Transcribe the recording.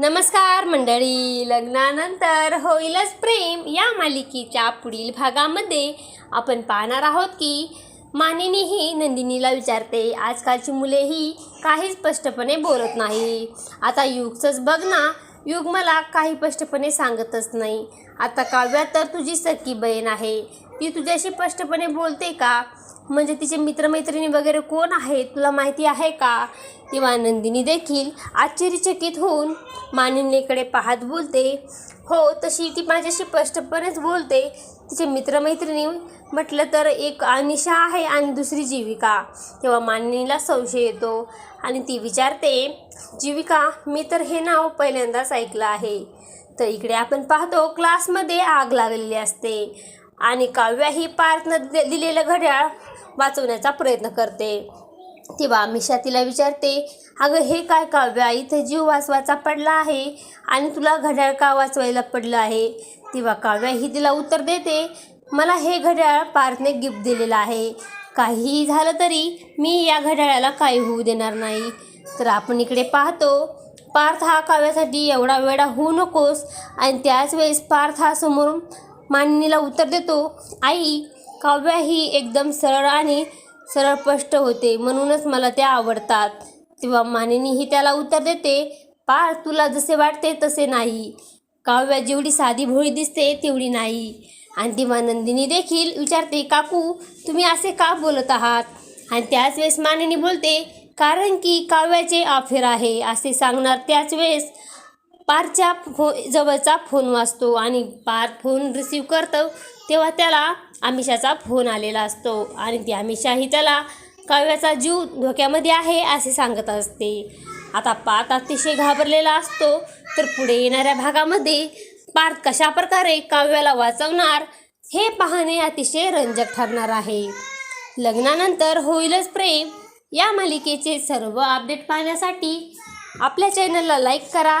नमस्कार मंडळी लग्नानंतर होईलच प्रेम या मालिकेच्या पुढील भागामध्ये. आपण पाहणार आहोत की मानिनी ही नंदिनीला विचारते आजकालची मुले ही काही स्पष्टपणे बोलत नाही. आता युगचंच बघ ना युग मला काही स्पष्टपणे सांगतच नाही. आता काव्या तर तुझी सखी बहीण आहे. ती तुझ्याशी स्पष्टपणे बोलते का? म्हणजे तिचे मित्रमैत्रिणी वगैरे कोण आहेत? तुला माहिती आहे का? तेव्हा नंदिनी देखील आश्चर्यचकित होऊन मानिनीकडे पाहत बोलते. हो तशी ती माझ्याशी स्पष्टपणेच बोलते. तिचे मित्रमैत्रिणी म्हटलं तर एक अनिशा आहे आणि दुसरी जीविका. तेव्हा मानिनीला संशय येतो आणि ती विचारते जीविका मी तर हे नाव पहिल्यांदाच ऐकलं आहे. तर इकडे आपण पाहतो क्लासमध्ये आग लागलेली असते. आणि काव्या ही पार्थनं दि- दिलेलं घड्याळ वाचवण्याचा प्रयत्न करते. तेव्हा मिशा तिला विचारते अगं हे काय काव्या? इथं जीव वाचवायचा पडला आहे आणि तुला घड्याळ का वाचवायला पडलं आहे? तेव्हा काव्या ही तिला उत्तर देते मला हे घड्याळ पार्थने गिफ्ट दिलेलं आहे. काहीही झालं तरी मी या घड्याळाला काही होऊ देणार नाही. तर आपण इकडे पाहतो पार्थ हा काव्यासाठी एवढा वेळा होऊ नकोस आणि त्याच वेळेस पार्थ हा समोर मानिनीला उत्तर देतो आई काव्य ही एकदम सरळ आणि सरळ स्पष्ट होते म्हणूनच मला त्या आवडतात. तेव्हा मानिनी ही त्याला उत्तर देते पार तुला जसे वाटते तसे नाही. काव्या जेवढी साधी भोळी दिसते तेवढी नाही. आणि तेव्हा नंदिनी देखील विचारते काकू तुम्ही असे का बोलत आहात? आणि त्याच वेळेस मानिनी बोलते कारण की काव्याचे अफेर आहे असे सांगणार त्याच वेळेस पारच्या फो जवळचा फोन वाजतो आणि पार फोन रिसीव करतो तेव्हा त्याला आमिषाचा फोन आलेला असतो. आणि ती आमिषाही त्याला काव्याचा जीव धोक्यामध्ये आहे असे सांगत असते. आता पार्थ अतिशय घाबरलेला असतो तर पुढे येणाऱ्या भागामध्ये पार्थ कशा प्रकारे काव्याला वाचवणार हे पाहणे अतिशय रंजक ठरणार आहे. लग्नानंतर होईलच प्रेम. या मालिकेचे सर्व अपडेट पाहण्यासाठी आपल्या चॅनलला लाईक करा.